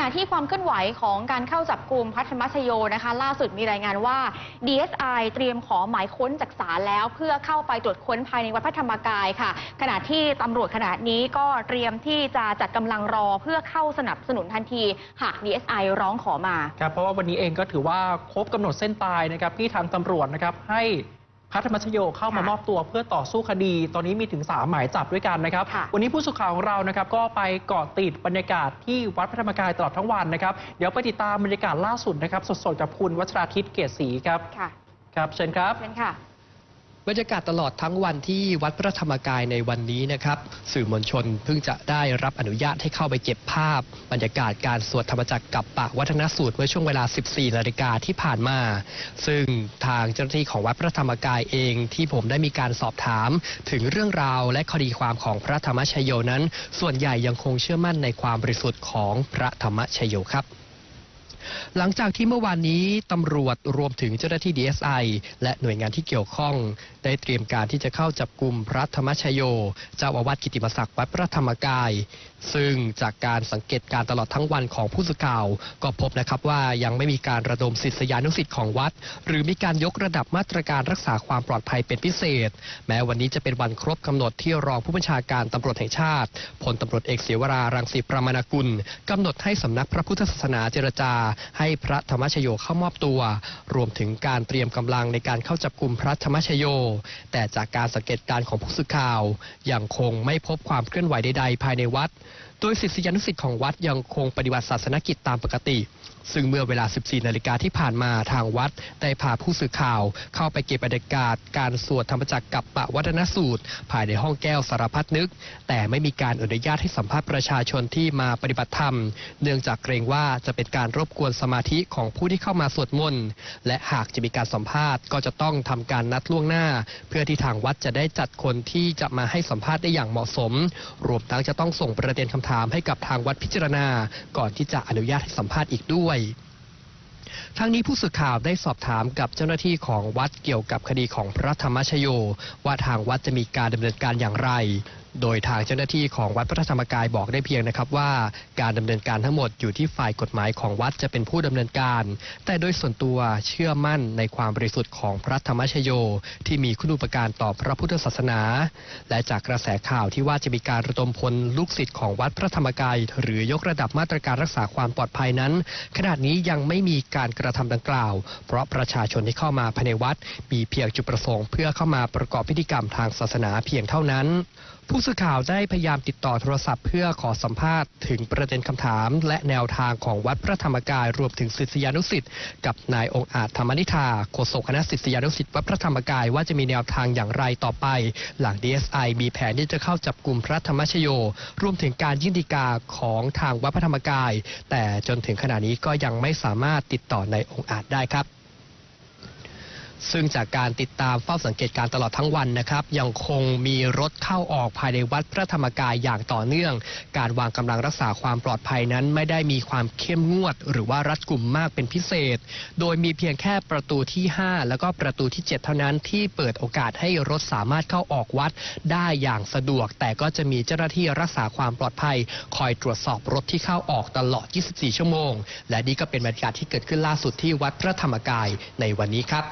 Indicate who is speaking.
Speaker 1: ณะที่ความเคลื่อนไหวของการเข้าจับกลุ่มพระธรรมชโยนะคะ ล่าสุดมีรายงานว่า DSI เตรียมขอหมายค้นจากศาลแล้ว เพื่อเข้าไปตรวจค้นภายในวัดพระธรรมกายค่ะ ขณะที่ตำรวจขณะนี้ก็เตรียมที่จะจัดกำลังรอเพื่อเข้าสนับสนุนทันที หาก DSI ร้องขอมา
Speaker 2: ครับเพราะว่าวันนี้เองก็ถือว่าครบกำหนดเส้นตายนะครับที่ทางตำรวจนะครับให้ พระธรรมชโยเข้ามามอบตัวเพื่อต่อสู้คดี ตอนนี้มีถึง 3 หมายจับด้วยกันนะครับ
Speaker 1: ค่ะ
Speaker 2: วันนี้ผู้สื่อข่าวของเรานะครับก็ไปเกาะติดบรรยากาศที่วัดพระธรรมกายตลอดทั้งวันนะครับ เดี๋ยวไปติดตามบรรยากาศล่าสุดนะครับ สดๆจากคุณวัชราทิตเกศศรีครับ
Speaker 1: ค่ะ
Speaker 2: ครับเชิญครับ
Speaker 1: เชิญค่ะ
Speaker 3: บรรยากาศตลอดทั้งวันที่วัดพระธรรมกายในวันนี้นะครับ สื่อมวลชนเพิ่งจะได้รับอนุญาตให้เข้าไปเก็บภาพ บรรยากาศการสวดธรรมจักรกับปะวัฒนสูตรเมื่อช่วงเวลา 14 นาฬิกาที่ผ่านมา ซึ่งทางเจ้าหน้าที่ของวัดพระธรรมกายเองที่ผมได้มีการสอบถาม ถึงเรื่องราวและคดีความของพระธรรมชโยนั้น ส่วนใหญ่ยังคงเชื่อมั่นในความบริสุทธิ์ของพระธรรมชโยครับ หลังจากที่เมื่อวานนี้ตำรวจรวมถึงเจ้าหน้าที่ DSI และหน่วยงานที่เกี่ยวข้อง ได้เตรียมการที่จะเข้าจับกลุ่มพระธรรมชโย เจ้าอาวาสกิติมศักดิ์วัดพระธรรมกาย ซึ่งจากการสังเกตการตลอดทั้งวันของผู้สื่อข่าว ก็พบนะครับว่ายังไม่มีการระดมศิษยานุศิษย์ของวัด หรือมีการยกระดับมาตรการรักษาความปลอดภัยเป็นพิเศษ แม้วันนี้จะเป็นวันครบกำหนดที่รองผู้บัญชาการตำรวจแห่งชาติพลตำรวจเอกเสวรารังสีประมาณกุลกำหนดให้สำนักพระพุทธศาสนาเจรจาให้พระธรรมชโยเข้ามอบตัว รวมถึงการเตรียมกำลังในการเข้าจับกลุ่มพระธรรมชโย แต่จากการสังเกตการณ์ของผู้สื่อข่าวยังคงไม่พบความเคลื่อนไหวใดๆ ภายในวัด โดยศิษยานุศิษย์ของวัดยังคงปฏิบัติศาสนกิจตามปกติ ซึ่งเมื่อเวลา 14 นาฬิกาที่ผ่านมาทางวัด ได้พาผู้สื่อข่าวเข้าไปเก็บบรรยากาศการสวดธรรมจักรกับปะวัฒนสูตร ภายในห้องแก้วสารพัดนึก แต่ไม่มีการอนุญาตให้สัมภาษณ์ประชาชนที่มาปฏิบัติธรรม เนื่องจากเกรงว่าจะเป็นการรบกวนสมาธิของผู้ที่เข้ามาสวดมนต์และหากจะมีการสัมภาษณ์ก็จะต้องทำการนัดล่วงหน้า เพื่อที่ทางวัดจะได้จัดคนที่จะมาให้สัมภาษณ์ได้อย่างเหมาะสม รวมทั้งจะต้องส่งประเด็นคำถามให้กับทางวัดพิจารณา ก่อนที่จะอนุญาตให้สัมภาษณ์อีกด้วยทั้งนี้ผู้สื่อข่าวได้สอบถามกับเจ้าหน้าที่ของวัดเกี่ยวกับคดีของพระธรรมชโย ว่าทางวัดจะมีการดำเนินการอย่างไร โดยทางเจ้าหน้าที่ของวัดพระธรรมกายบอกได้เพียงนะครับว่า การดำเนินการทั้งหมดอยู่ที่ฝ่ายกฎหมายของวัดจะเป็นผู้ดำเนินการ แต่โดยส่วนตัวเชื่อมั่นในความบริสุทธิ์ของพระธรรมชโย ที่มีคุณูปการต่อพระพุทธศาสนา และจากกระแสข่าวที่ว่าจะมีการระดมพลลูกศิษย์ของวัดพระธรรมกาย หรือยกระดับมาตรการรักษาความปลอดภัยนั้น ขณะนี้ยังไม่มีการกระทำดังกล่าว เพราะประชาชนที่เข้ามาภายในวัด มีเพียงจุดประสงค์เพื่อเข้ามาประกอบพิธีกรรมทางศาสนาเพียงเท่านั้น ผู้สื่อข่าวได้พยายามติดต่อโทรศัพท์เพื่อขอสัมภาษณ์ถึงประเด็นคำถาม และแนวทางของวัดพระธรรมกายรวมถึงศิษยานุศิษย์กับนายองค์อาจธรรมนิธาโฆษกคณะศิษยานุศิษย์วัดพระธรรมกายว่าจะมีแนวทางอย่างไรต่อไป หลัง DSI มีแผนที่จะเข้าจับกลุ่มพระธรรมชโย รวมถึงการยื่นฎีกาของทางวัดพระธรรมกาย แต่จนถึงขณะนี้ก็ยังไม่สามารถติดต่อในองค์อาจได้ครับ ซึ่งจากการติดตามเฝ้าสังเกตการณ์ตลอดทั้งวันนะครับ ยังคงมีรถเข้าออกภายในวัดพระธรรมกายอย่างต่อเนื่อง การวางกำลังรักษาความปลอดภัยนั้นไม่ได้มีความเข้มงวด หรือว่ารัดกุมมากเป็นพิเศษ โดยมีเพียงแค่ประตูที่ 5 แล้วก็ประตูที่ 7 เท่านั้นที่เปิดโอกาสให้รถสามารถเข้าออกวัดได้อย่างสะดวก แต่ก็จะมีเจ้าหน้าที่รักษาความปลอดภัย คอยตรวจสอบรถที่เข้าออกตลอด 24 ชั่วโมง และนี่ก็เป็นบรรยากาศที่เกิดขึ้นล่าสุดที่วัดพระธรรมกายในวันนี้ครับ